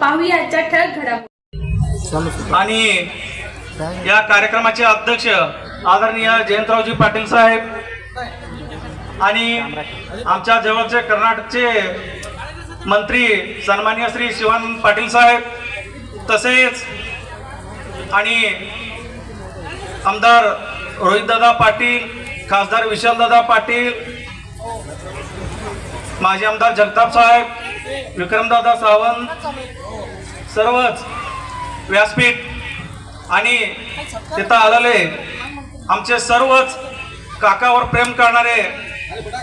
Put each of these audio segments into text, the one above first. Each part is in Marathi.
पाहूया आजच्या ठळक घडामोडी. आणि या कार्यक्रमाचे अध्यक्ष आदरणीय जयंतरावजी पाटील साहेब आणि आमच्या जवळचे कर्नाटकचे मंत्री सन्मान्य श्री शिवान पाटील साहेब तसेच आणि आमदार रोहितदादा पाटील खासदार विशालदादा पाटील माजी आमदार जगताप साहेब विक्रमदादा सावंत सर्वच व्यासपीठ आणि तिथं आलेले आमचे सर्वच काकावर प्रेम करणारे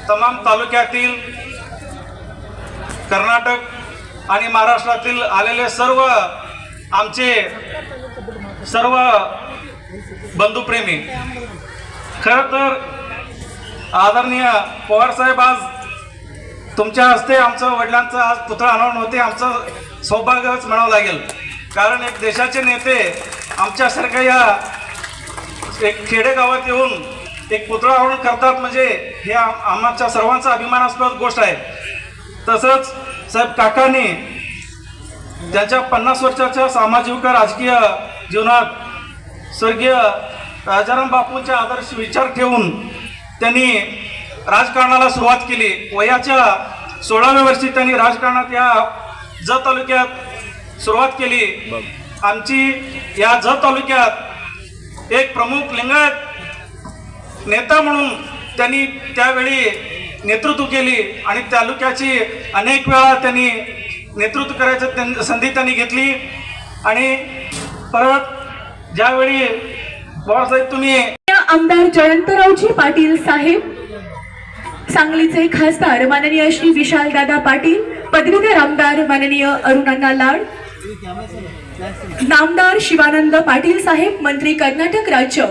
तमाम तालुक्यातील कर्नाटक आणि महाराष्ट्रातील आलेले सर्व आमचे सर्व बंधुप्रेमी. खरं तर आदरणीय पवारसाहेब आज तुमच्या हस्ते आमचं वडिलांचं आज पुतळा आणून होते आमचं सौभाग्यच म्हणावं लागेल. कारण एक देशाचे नेते आमच्यासारख्या या एक खेडेगावात येऊन एक पुतळा आवरण करतात म्हणजे हे आमच्या सर्वांचा अभिमानास्पद गोष्ट आहे. तसंच साहेब काकांनी त्यांच्या पन्नास वर्षाच्या सामाजिक राजकीय जीवनात स्वर्गीय राजाराम बापूंचे आदर्श विचार ठेवून त्यांनी राजकारणाला सुरुवात केली. वयाच्या सोळाव्या वर्षी त्यांनी राजकारणात या जत तालुक्यात सुरुवात केली. आमची या जत तालुक्यात एक प्रमुख लिंगायत नेता म्हणून त्यांनी त्यावेळी नेतृत्व केली आणि तालुक्याची अनेक वेळा त्यांनी नेतृत्व करायचं त्यां- संधी त्यांनी घेतली. आणि परत ज्यावेळी बाबासाहेब तुम्ही आमदार जयंतरावजी पाटील साहेब सांगलीचे खासदार माननीय श्री विशालदादा पाटील पदवीधर आमदार माननीय अरुणांना लाड. नामदार शिवानंद पाटील साहेब मंत्री कर्नाटक राज्य.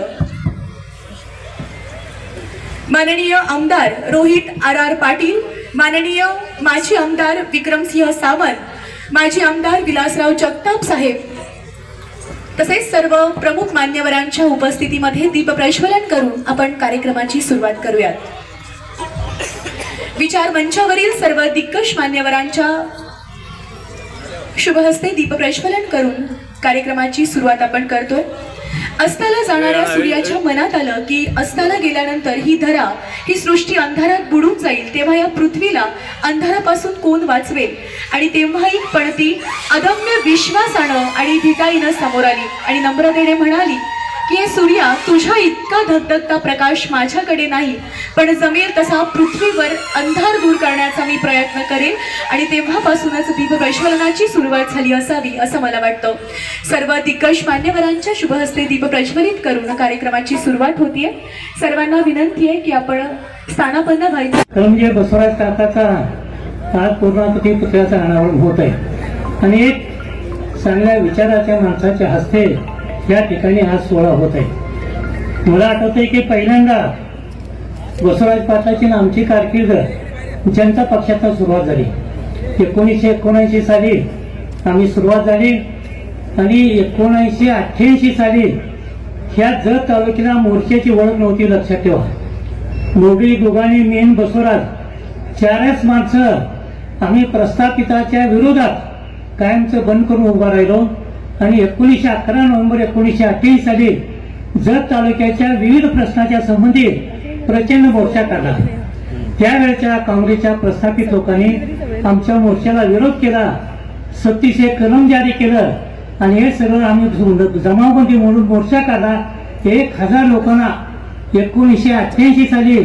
माननीय आमदार रोहित आर आर पाटील माननीय माजी आमदार विक्रमसिंह सावंत माजी आमदार विलासराव जगताप साहेब. तसेच सर्व प्रमुख मान्यवरांच्या उपस्थितीमध्ये दीपप्रज्वलन करून आपण कार्यक्रमाची सुरुवात करूयात. विचार मंचावरील सर्व दिग्गज मान्यवरांच्या शुभहस्ते दीप प्रज्वलन करून कार्यक्रमाची सुरुवात आपण करतोय. अस्ताला जाणाऱ्या सूर्याच्या मनात आलं की अस्ताला गेल्यानंतर ही धरा ही सृष्टी अंधारात बुडून जाईल तेव्हा या पृथ्वीला अंधारापासून कोण वाचवेल? आणि तेव्हाही पण ती अदम्य विश्वासानं आणि भिकाईनं समोर आली आणि नम्रतेने म्हणाली की सूर्या तुझ्या इतका धगधगता प्रकाश माझ्याकडे नाही पण जमेल तसा पृथ्वीवर अंधार दूर करण्याचा मी प्रयत्न करेन आणि तेव्हापासूनच दीप प्रज्वलनाची सुरुवात झाली असावी असं मला वाटतं. सर्व दिग्गज मान्यवरांच्या शुभहस्ते दीप प्रज्वलित करून कार्यक्रमाची सुरुवात होतीये. सर्वांना विनंती आहे की आपण स्थानापन्न व्हायचं. म्हणजे बसवराज काकाचा आज पूर्णापती पुतळ्याचा अनावरण होत आहे आणि एक चांगल्या विचाराच्या माणसाच्या हस्ते या ठिकाणी आज सोहळा होत आहे. मला आठवतंय की पहिल्यांदा बसवराज पाटलाची आणि आमची कारकीर्द जनता पक्षातून सुरुवात झाली. एकोणीसशे एकोणऐंशी साली आम्ही सुरुवात झाली आणि एकोणऐंशी अठ्ठ्याऐंशी साली ह्या जत तालुक्याला मोर्चाची ओळख नव्हती लक्षात ठेवा. मोगळी गुगाणी मेन बसवराज चारच माणसं आम्ही प्रस्थापिताच्या विरोधात कायमचं बंद करून उभा राहिलो. आणि एकोणीसशे अकरा नोव्हेंबर एकोणीसशे अठ्ठ्याऐंशी साली जत तालुक्याच्या विविध प्रश्नाच्या संबंधित प्रचंड मोर्चा काढला. त्यावेळच्या काँग्रेसच्या प्रस्थापित लोकांनी आमच्या मोर्चाला विरोध केला. सत्तीशे कलम जारी केलं आणि हे सगळं आम्ही जमावबंदी म्हणून मोर्चा काढला. एक हजार लोकांना एकोणीसशे अठ्ठ्याऐंशी साली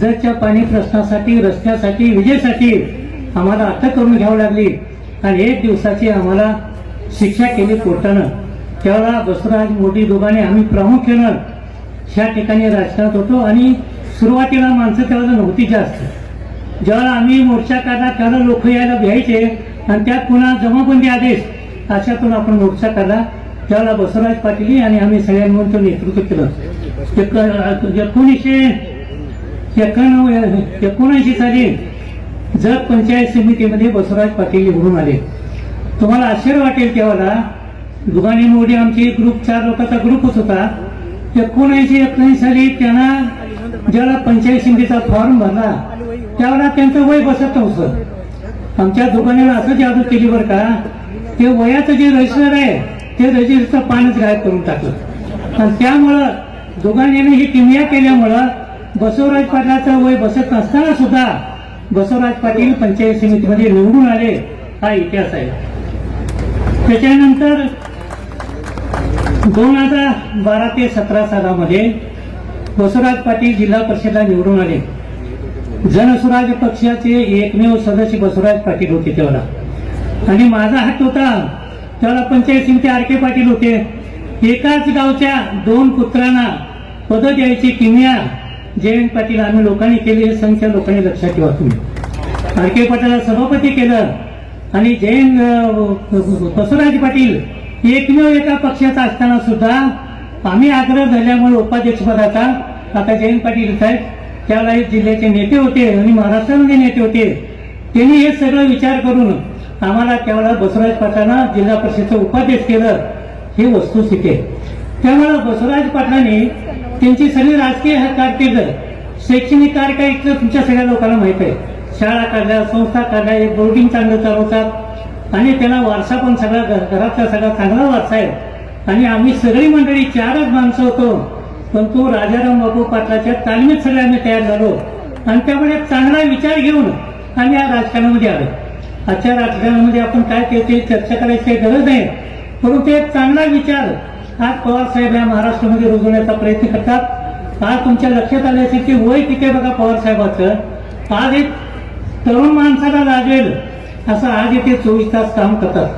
जतच्या पाणी प्रश्नासाठी रस्त्यासाठी विजेसाठी आम्हाला अटक करून घ्यावी लागली. आणि एक दिवसाची आम्हाला शिक्षा केली कोर्टानं त्यावेळा बसवराज मोदी दोघांनी आम्ही प्रामुख्यानं ह्या ठिकाणी राजकारणात होतो आणि सुरुवातीला माणसं त्यावेळेला नव्हती जास्त. ज्यावेळेला आम्ही मोर्चा काढला त्यावेळेला लोक यायला घ्यायचे आणि त्यात पुन्हा जमाबंदी आदेश अशातून आपण मोर्चा काढला. त्यावेळेला बसवराज पाटील आणि आम्ही सगळ्यांनी तो नेतृत्व केलं. एकोणीसशे एकोणनव्वद एकोणऐंशी साली जत पंचायत समितीमध्ये बसवराज पाटील निवडून आले. तुम्हाला आश्चर्य वाटेल तेव्हा दुगानी मोडी आमची ग्रुप चार लोकांचा ग्रुपच होता एकोणऐंशी एकोणऐंशी साली त्यांना ज्याला पंचायत समितीचा फॉर्म भरला त्यावेळेला त्यांचं वय बसत नव्हतं. आमच्या दुकानाला असं जादू केली बरं का ते वयाचं जे रजिस्टर आहे ते रजिस्टरचं पाणीच गायब करून टाकलं. आणि त्यामुळं दोघांनी ही किमया केल्यामुळं बसवराज पाटलाचं वय बसत नसताना सुद्धा बसवराज पाटील पंचायत समितीमध्ये निवडून आले हा इतिहास आहे. त्याच्यानंतर दोन हजार बारा ते सतरा सालामध्ये बसवराज पाटील जिल्हा परिषदला निवडून आले. जनसुराज पक्षाचे एकमेव सदस्य बसवराज पाटील होते तेव्हा. आणि माझा हात होता त्याला पंचायत समिती आर के पाटील होते. एकाच गावच्या दोन पुत्रांना पद द्यायची किमया जयंत पाटील आम्ही लोकांनी केली हे संख्या लोकांनी लक्षात ठेवा तुम्ही. आर के पाटीलला सभापती केलं. आणि जैन बसवराज पाटील एकमेव एका पक्षाचा असताना सुद्धा आम्ही आग्रह झाल्यामुळे उपाध्यक्षपदाचा आता जयंत पाटील साहेब त्यावेळेला जिल्ह्याचे नेते होते आणि महाराष्ट्रामध्ये नेते होते. त्यांनी हे सगळं विचार करून आम्हाला त्यावेळेला बसवराज पाटलांना जिल्हा परिषदचं उपाध्यक्ष केलं ही वस्तुस्थिती आहे. त्यामुळे बसवराज पाटलांनी त्यांची सगळी राजकीय कारकीर्द शैक्षणिक कार्य काय तुमच्या सगळ्या लोकांना माहीत आहे. शाळा काढल्या संस्था काढल्या एक बोर्डिंग चांगलं चालवतात. आणि त्याला वारसा पण सगळा घरातला सगळा चांगला वारसा आहे. आणि आम्ही सगळी मंडळी चारच माणसं होतो. पण तो राजाराम बापू पाटलाच्या तालमीत सगळे आम्ही तयार झालो. आणि त्यामुळे एक चांगला विचार घेऊन आम्ही या राजकारणामध्ये आलो. आजच्या राजकारणामध्ये आपण काय ते चर्चा करायची गरज नाही. परंतु एक चांगला विचार आज पवार साहेब या महाराष्ट्रामध्ये रुजवण्याचा प्रयत्न करतात. आज तुमच्या लक्षात आले असेल की वय किती बघा पवार साहेबाचं. आज एक तरुण माणसाला लागेल असं आज इथे चोवीस तास काम करतात.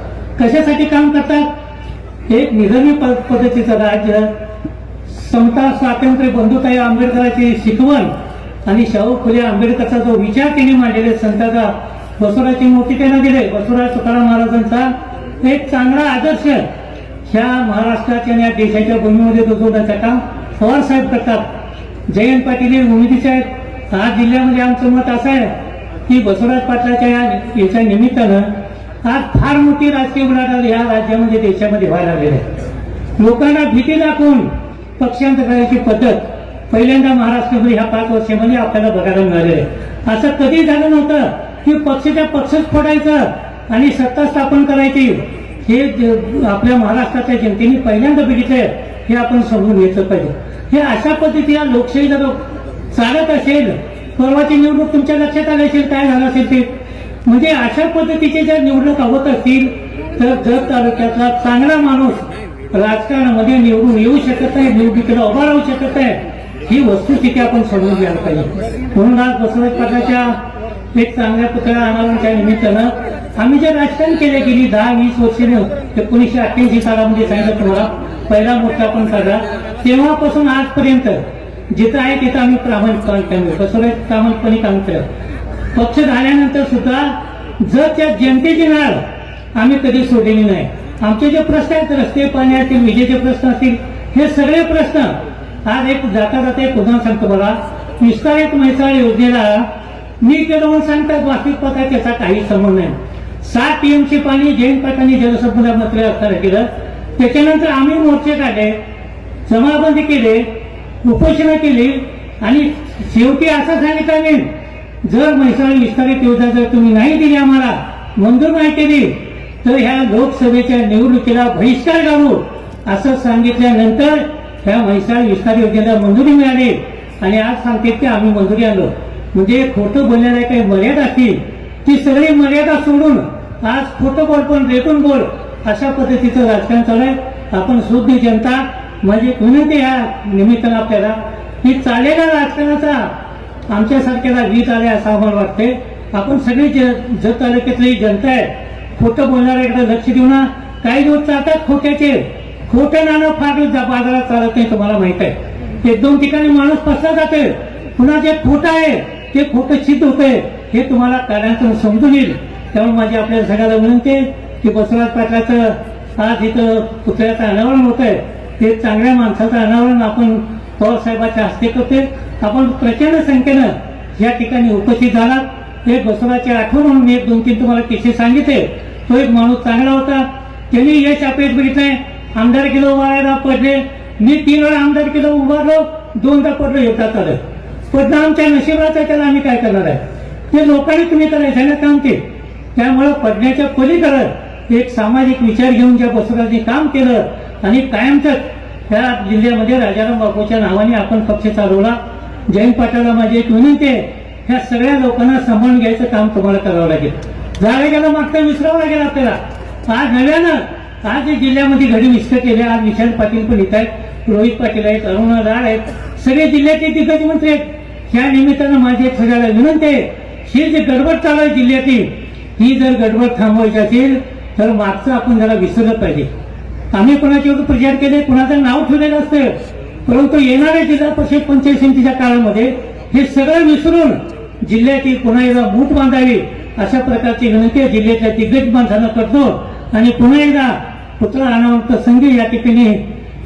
कशासाठी काम करतात? एक निधमी पद्धतीचं राज्य समता स्वातंत्र्य बंधुताई आंबेडकरांची शिकवण आणि शाहू फुले आंबेडकरचा जो विचार त्यांनी मांडलेले संताचा बसवराची मूर्ती त्यांना दिले बसवराज तुकाराम महाराजांचा एक चांगला आदर्श ह्या महाराष्ट्राच्या आणि या देशाच्या भूमीमध्ये रुजवण्याचं काम पवार साहेब करतात. जयंत पाटील हे उमेदीचे आहेत. आज जिल्ह्यामध्ये आमचं मत असं आहे की बसवराज पाटलाच्या या याच्या निमित्तानं आज फार मोठी राजकीय उलाढाल या राज्यामध्ये म्हणजे देशामध्ये व्हायला लागलेली आहे. लोकांना भीती दाखवून पक्षांतर करायची पद्धत पहिल्यांदा महाराष्ट्रामध्ये ह्या पाच वर्षामध्ये आपल्याला बघायला मिळालेलं आहे. असं कधी झालं नव्हतं की पक्षाच्या पक्षच फोडायचं आणि सत्ता स्थापन करायची. हे आपल्या महाराष्ट्राच्या जनतेने पहिल्यांदा बघितलंय हे आपण समजून घेतलं पाहिजे. हे अशा पद्धतीला लोकशाही जर चालत असेल परवाची निवडणूक तुमच्या लक्षात आली असेल काय झालं असेल ते? म्हणजे अशा पद्धतीचे जर निवडणूक होत असतील तर जत तालुक्यातला चांगला माणूस राजकारणामध्ये निवडून येऊ शकत नाही निवडणुकीला उभा राहू शकत नाही ही वस्तुस्थिती आपण समजून घ्यायला पाहिजे. म्हणून आज बसवराज पाटलाच्या एक चांगल्या पुतळ्या अनावरणच्या निमित्तानं आम्ही जे राजकारण केले गेली दहा वीस वर्षे एकोणीसशे अठ्ठ्याऐंशी सालामध्ये सांगितलं तुम्हाला पहिला मोर्चा आपण काढला तेव्हापासून आजपर्यंत जिथं आहे तिथं आम्ही प्रामाणिकपणे काम प्रामाणिकपणे काम केलं पक्ष झाल्यानंतर सुद्धा जर त्या जनतेची नाळ आम्ही कधी सोडलेली नाही. आमचे जे प्रश्न आहेत रस्ते पाणी असतील विजेचे प्रश्न असतील हे सगळे प्रश्न आज एक जाता जाता एक उदाहरण सांगतो मला विस्तारित म्हैसाळ योजनेला मी केलं म्हणून सांगतात वास्तविक पत्र त्याचा काही संबंध नाही. सात टीएमसी पाणी जैन पाटांनी जलसंपदा मंत्री असताना केलं. त्याच्यानंतर आम्ही मोर्चे काढले जमाबंदी केले. उपोषणा केली आणि शेवटी असं सांगितलं मी जर म्हैसाळ विस्तारित योजना जर तुम्ही नाही दिली आम्हाला मंजूर नाही केली तर ह्या लोकसभेच्या निवडणुकीला बहिष्कार घालू असं सांगितल्यानंतर ह्या म्हैसाळ विस्तार योजनेला मंजुरी मिळाली. आणि आज सांगते की आम्ही मंजुरी आलो. म्हणजे खोटं बोलण्याला काही मर्यादा असतील ती सगळी मर्यादा सोडून आज खोटं बोल पण रेटून बोल अशा पद्धतीचं राजकारण चालू आहे. आपण शुद्ध जनता म्हणजे विनंती ह्या निमित्तानं आपल्याला की चालेला राजकारणाचा आमच्यासारख्याला वीज आले असं आम्हाला वाटते आपण सगळी ज जत तालुक्यातली जनता आहे खोटं बोलणाऱ्याकडे लक्ष देऊ ना काही दिवस चालतात खोट्याचे. खोटं नाणं फार बाजारात चालत नाही तुम्हाला माहीत आहे. एक दोन ठिकाणी माणूस फसला जाते पुन्हा जे खोटं आहे ते खोटं सिद्ध होते हे तुम्हाला काळांतून समजून येईल. त्यामुळे माझी आपल्याला सगळ्याला विनंती आहे की बसवराज पाटलाचं आज इथं पुतळ्याचं अनावरण होत आहे ते चांगल्या माणसाचं अनावरण आपण पवारसाहेबाच्या हस्ते करतोय. आपण प्रचंड संख्येनं या ठिकाणी उपस्थित झालात. एक बसवराजची आठवण म्हणून मी एक दोन तीन तुम्हाला किस्से सांगितले. तो एक माणूस चांगला होता. त्यांनी यश अपेट बघितलंय. आमदार किलो उभारायला पडले. मी तीन वेळा आमदार किलो उभारलो. दोनदा पडलो एकदा चालत पण आमच्या नशिबाचं त्याला आम्ही काय करणार आहे? ते लोकांनी तुम्ही करायचं ना काम ते त्यामुळं पडण्याच्या पलीकडं एक सामाजिक विचार घेऊन ज्या बसवराजांनी काम केलं आणि कायमच त्या जिल्ह्यामध्ये राजाराम बापूच्या नावाने आपण पक्ष चालवला. जयंत पाटाला माझी एक विनंती आहे ह्या सगळ्या लोकांना सांभाळून घ्यायचं काम तुम्हाला करावं लागेल. जागा गेला मागता विसरावं लागेल आपल्याला. आज नव्यानं आज या जिल्ह्यामध्ये घडी विस्कट केले आज विशाल पाटील पण येत आहेत रोहित पाटील आहेत अरुणा राळ आहेत सगळे जिल्ह्याचे दिग्गज मंत्री आहेत. ह्या निमित्तानं माझी एक सगळ्याला विनंती आहे ही जी गडबड चालू आहे जिल्ह्यातील ही जर गडबड थांबवायची असेल तर मागचं आपण जरा विसरलं पाहिजे. आम्ही कोणाची विरुद्ध प्रचार केले कुणाचं नाव ठेवलेलं असतं. परंतु येणाऱ्या जिल्हा परिषद पंचायत समितीच्या काळामध्ये हे सगळं विसरून जिल्ह्यातील पुन्हा एकदा मूठ बांधावी अशा प्रकारची विनंती जिल्ह्यातल्या दिग्गज माणसांना करतो. आणि पुन्हा एकदा पुतळा अनावंत संघी या ठिकाणी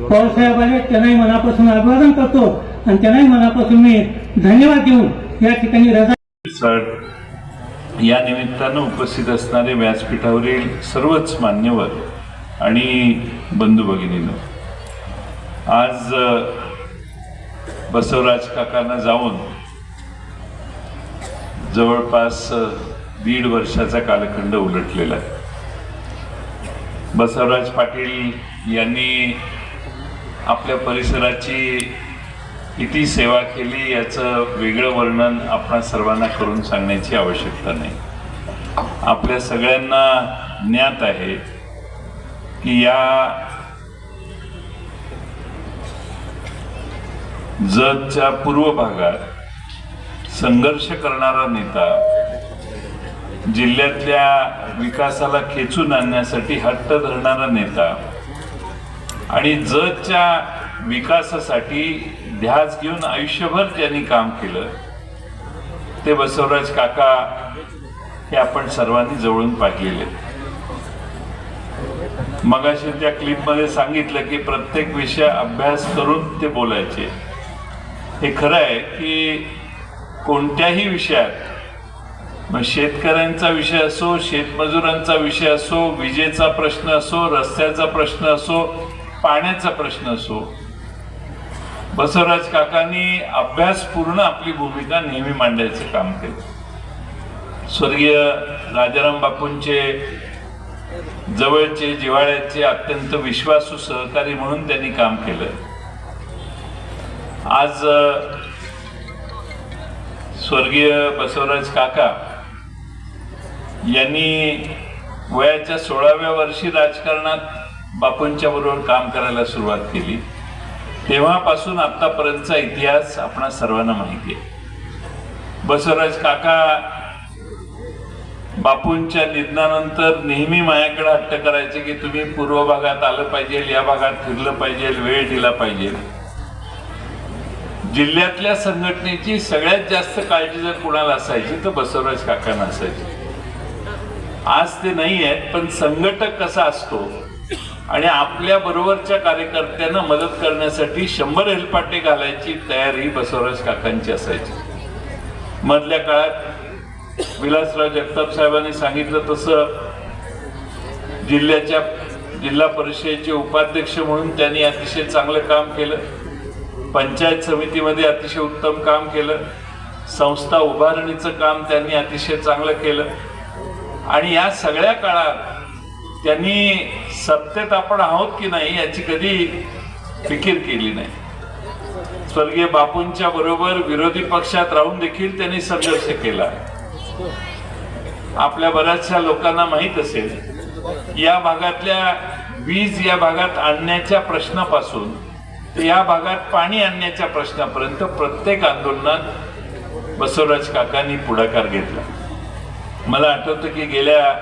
पवारसाहेब आले. त्यांनाही मनापासून अभिवादन करतो. आणि त्यांनाही मनापासून मी धन्यवाद देऊन या ठिकाणी रजा या निमित्तानं उपस्थित असणारे व्यासपीठावरील सर्वच मान्यवर आणि बंधू भगिनीनं आज बसवराज काकांना जाऊन जवळपास दीड वर्षाचा कालखंड उलटलेला आहे. बसवराज पाटील यांनी आपल्या परिसराची किती सेवा केली याचं वेगळं वर्णन आपण सर्वांना करून सांगण्याची आवश्यकता नाही. आपल्या सगळ्यांना ज्ञात आहे या जगच्या पूर्व भागात संघर्ष करणारा नेता जिल्ह्यातल्या विकासाला खेचून आणण्यासाठी हट्ट धरणारा नेता आणि जगच्या विकासासाठी ध्यास घेऊन आयुष्यभर ज्यांनी काम केलं ते बसवराज काका हे आपण सर्वांनी जवळून पाहिलेले मगाशी त्या क्लिपमध्ये सांगितलं की प्रत्येक विषय अभ्यास करून ते बोलायचे. हे खरं आहे की कोणत्याही विषयात मग शेतकऱ्यांचा विषय असो शेतमजुरांचा विषय असो विजेचा प्रश्न असो रस्त्याचा प्रश्न असो पाण्याचा प्रश्न असो बसवराज काकांनी अभ्यास पूर्ण आपली भूमिका नेहमी मांडायचं काम केलं. स्वर्गीय राजाराम बापूंचे जवळचे जिव्हाळ्याचे अत्यंत विश्वासू सहकारी म्हणून त्यांनी काम केलं. आज स्वर्गीय बसवराज काका यांनी वयाच्या सोळाव्या वर्षी राजकारणात बापूंच्या बरोबर काम करायला सुरुवात केली. तेव्हापासून आतापर्यंतचा इतिहास आपणा सर्वांना माहिती आहे. बसवराज काका बापूंच्या निधनानंतर नेहमी माझ्याकडे हट्ट करायचे की तुम्ही पूर्व भागात आलं पाहिजे या भागात फिरलं पाहिजे वेळ दिला पाहिजे. जिल्ह्यातल्या संघटनेची सगळ्यात जास्त काळजी जर कुणाला असायची तर बसवराज काकांना असायची. आज ते नाही आहेत पण संघटक कसा असतो आणि आपल्या बरोबरच्या कार्यकर्त्यांना मदत करण्यासाठी शंभर हेलपाटे घालायची तयारी बसवराज काकांची असायची. मधल्या काळात विलासराव जगताप साहेबांनी सांगितलं तसं जिल्ह्याच्या जिल्हा परिषदेचे उपाध्यक्ष म्हणून त्यांनी अतिशय चांगलं काम केलं. पंचायत समितीमध्ये अतिशय उत्तम काम केलं. संस्था उभारणीचं काम त्यांनी अतिशय चांगलं केलं. आणि या सगळ्या काळात त्यांनी सत्तेत आपण आहोत की नाही याची कधी फिकीर केली नाही. स्वर्गीय बापूंच्या बरोबर विरोधी पक्षात राहून देखील त्यांनी संघर्ष केला. आपल्या बऱ्याचशा लोकांना माहीत असेल या भागातल्या वीज या भागात आणण्याच्या प्रश्नापासून ते या भागात पाणी आणण्याच्या प्रश्नापर्यंत प्रत्येक आंदोलनात बसवराज काकांनी पुढाकार घेतला. मला आठवतं की गेल्या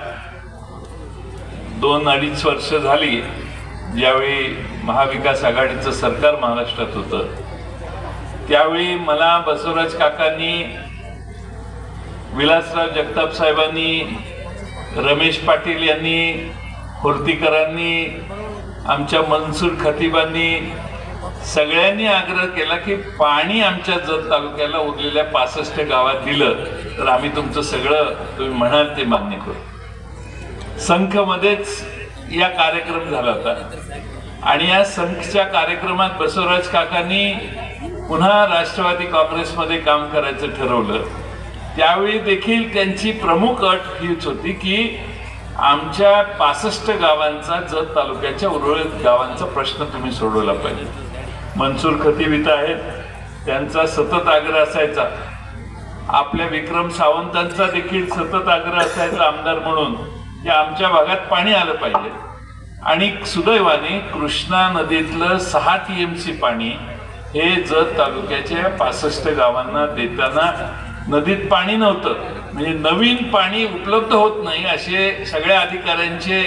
दोन अडीच वर्ष झाली ज्यावेळी महाविकास आघाडीचं सरकार महाराष्ट्रात होतं त्यावेळी मला बसवराज काकांनी विलासराव जगताप साहेबांनी रमेश पाटील यांनी होर्तीकरांनी आमच्या मनसूर खतिबांनी सगळ्यांनी आग्रह केला की पाणी आमच्या जत तालुक्याला उरलेल्या पासष्ट गावात दिलं तर आम्ही तुमचं सगळं तुम्ही म्हणाल ते मान्य करू. संखमध्येच या कार्यक्रम झाला होता. आणि या संखच्या कार्यक्रमात बसवराज काकांनी पुन्हा राष्ट्रवादी काँग्रेसमध्ये काम करायचं ठरवलं. त्यावेळी देखील त्यांची प्रमुख अट हीच होती की आमच्या पासष्ट गावांचा जत तालुक्याच्या उर्वरित गावांचा प्रश्न तुम्ही सोडवला पाहिजे. मनसूर खतीवित आहेत त्यांचा सतत आग्रह असायचा. आपल्या विक्रम सावंतांचा देखील सतत आग्रह असायचा आमदार म्हणून की आमच्या भागात पाणी आलं पाहिजे. आणि सुदैवाने कृष्णा नदीतलं सहा टी एम सी पाणी हे जत तालुक्याच्या पासष्ट गावांना देताना नदीत पाणी नव्हतं. म्हणजे नवीन पाणी उपलब्ध होत नाही असे सगळ्या अधिकाऱ्यांचे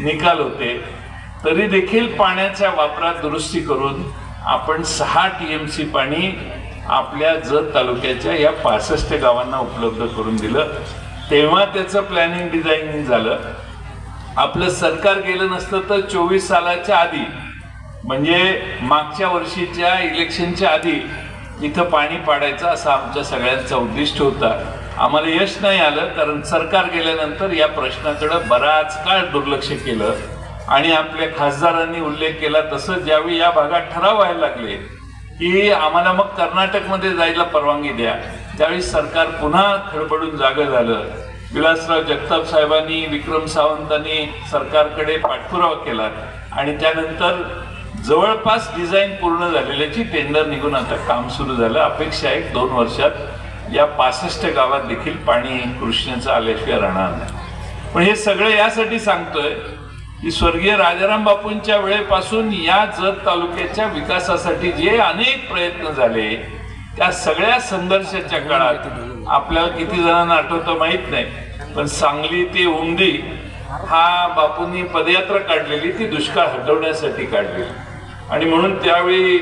निकाल होते. तरी देखील पाण्याच्या वापरात दुरुस्ती करून आपण सहा टी एम सी पाणी आपल्या जत तालुक्याच्या या पासष्ट गावांना उपलब्ध करून दिलं. तेव्हा त्याचं प्लॅनिंग डिझाईनिंग झालं. आपलं सरकार गेलं नसतं तर चोवीस सालाच्या आधी म्हणजे मागच्या वर्षीच्या इलेक्शनच्या आधी इथं पाणी पाडायचं असा आमच्या सगळ्यांचा उद्दिष्ट होता. आम्हाला यश नाही आलं कारण सरकार गेल्यानंतर या प्रश्नाकडं बराच काळ दुर्लक्ष केलं. आणि आपल्या खासदारांनी उल्लेख केला तसं ज्यावेळी या भागात ठराव व्हायला लागले की आम्हाला मग कर्नाटकमध्ये जायला परवानगी द्या. त्यावेळी सरकार पुन्हा खडबडून जागं झालं. विलासराव जगताप साहेबांनी विक्रम सावंतांनी सरकारकडे पाठपुरावा केला. आणि त्यानंतर जवळपास डिझाईन पूर्ण झालेल्याची टेंडर निघून आता काम सुरू झालं. अपेक्षा आहे दोन वर्षात या पासष्ट गावात देखील पाणी कृष्णेचं आल्याशिवाय राहणार नाही. पण हे सगळं यासाठी सांगतोय की स्वर्गीय राजाराम बापूंच्या वेळेपासून या जत तालुक्याच्या विकासासाठी जे अनेक प्रयत्न झाले त्या सगळ्या संघर्षाच्या काळात आपल्याला किती जणांना आठवतं माहीत नाही. पण सांगली ते उमदी हा बापूंनी पदयात्रा काढलेली ती दुष्काळ हटवण्यासाठी काढलेली. आणि म्हणून त्यावेळी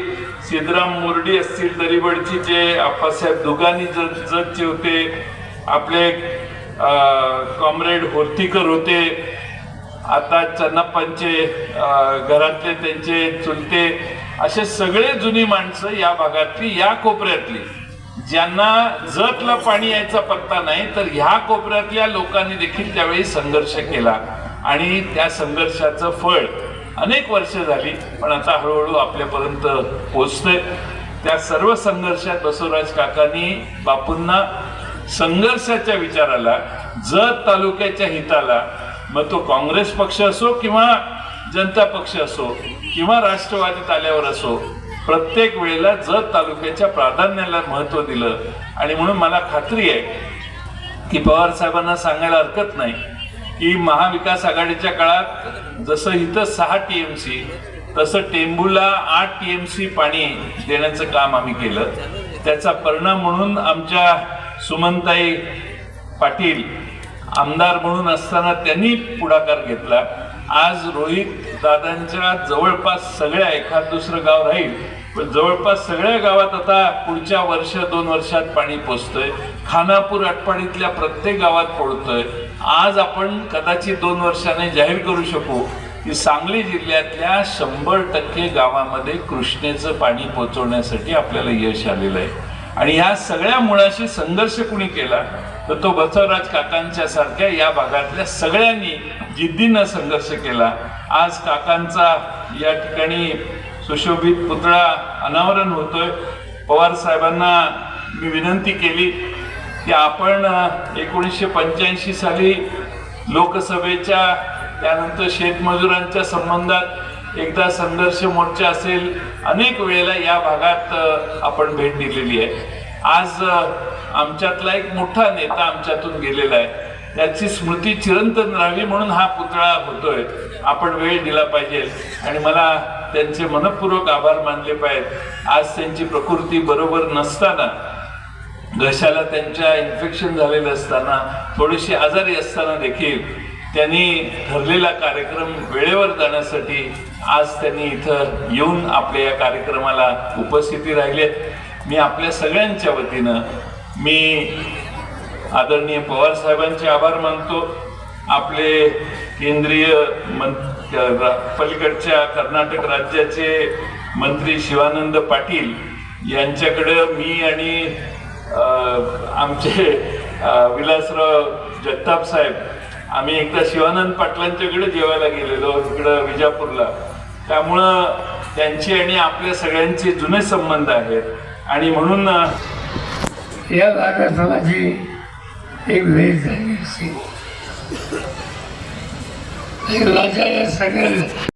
सिद्धराम मुरडी असतील दरिबडची जे आप्पासाहेब दुगानी जत जतचे होते आपले कॉम्रेड होर्तीकर होते आता चन्नप्पांचे घरातले त्यांचे चुलते असे सगळे जुनी माणसं या भागातली या कोपऱ्यातली. ज्यांना जतला पाणी यायचा पत्ता नाही तर ह्या कोपऱ्यातल्या लोकांनी देखील त्यावेळी संघर्ष केला. आणि त्या संघर्षाचं फळ अनेक वर्ष झाली पण आता हळूहळू आपल्यापर्यंत पोचतंय. त्या सर्व संघर्षात बसवराज काकांनी बापूंना संघर्षाच्या विचाराला जत तालुक्याच्या हिताला मग तो काँग्रेस पक्ष असो किंवा जनता पक्ष असो किंवा राष्ट्रवादीत आल्यावर असो प्रत्येक वेळेला जत तालुक्याच्या प्राधान्याला महत्त्व दिलं. आणि म्हणून मला खात्री आहे की पवार साहेबांना सांगायला हरकत नाही. की महाविकास आघाडीच्या काळात जसं इथं सहा टी एम सी तसं टेंबूला आठ टी एम सी पाणी देण्याचं काम आम्ही केलं. त्याचा परिणाम म्हणून आमच्या सुमनताई पाटील आमदार म्हणून असताना त्यांनी पुढाकार घेतला. आज रोहित दादांच्या जवळपास सगळ्या एखाद दुसरं गाव राहील पण जवळपास सगळ्या गावात आता पुढच्या वर्ष दोन वर्षात पाणी पोचतंय. खानापूर आटपाडीतल्या प्रत्येक गावात पोहोचतोय आज आपण कदाचित दोन वर्षाने जाहीर करू शकू की सांगली जिल्ह्यातल्या शंभर टक्के गावामध्ये कृष्णेचं पाणी पोचवण्यासाठी आपल्याला यश आलेलं आहे. आणि ह्या सगळ्या मुळाशी संघर्ष कुणी केला तर तो बसवराज काकांच्या सारख्या या भागातल्या सगळ्यांनी जिद्दीनं संघर्ष केला. आज काकांचा या ठिकाणी सुशोभित पुतळा अनावरण होतोय. पवार साहेबांना मी विनंती केली की आपण एकोणीसशे पंच्याऐंशी साली लोकसभेच्या त्यानंतर शेतमजुरांच्या संबंधात एकदा संघर्ष मोर्चा असेल अनेक वेळेला या भागात आपण भेट दिलेली आहे. आज आमच्यातला एक मोठा नेता आमच्यातून गेलेला आहे. त्याची स्मृती चिरंतन राहावी म्हणून हा पुतळा होतोय. आपण वेळ दिला पाहिजे. आणि मला त्यांचे मनपूर्वक आभार मानले पाहिजेत. आज त्यांची प्रकृती बरोबर नसताना घशाला त्यांच्या इन्फेक्शन झालेलं असताना थोडीशी आजारी असताना देखील त्यांनी ठरलेला कार्यक्रम वेळेवर जाण्यासाठी आज त्यांनी इथं येऊन आपल्या या कार्यक्रमाला उपस्थिती राहिलेत मी आपल्या सगळ्यांच्या वतीनं मी आदरणीय पवार साहेबांचे आभार मानतो. आपले केंद्रीय मं पलीकडच्या कर्नाटक राज्याचे मंत्री शिवानंद पाटील यांच्याकडं मी आणि आमचे विलासराव जगताप साहेब आम्ही एकदा शिवानंद पाटलांच्याकडे जेवायला गेलेलो तिकडं विजापूरला. त्यामुळं त्यांचे आणि आपल्या सगळ्यांचे जुने संबंध आहेत. आणि म्हणून या कार्यक्रमाची एक वेळ झाली असते एक माझ्या या सगळ्या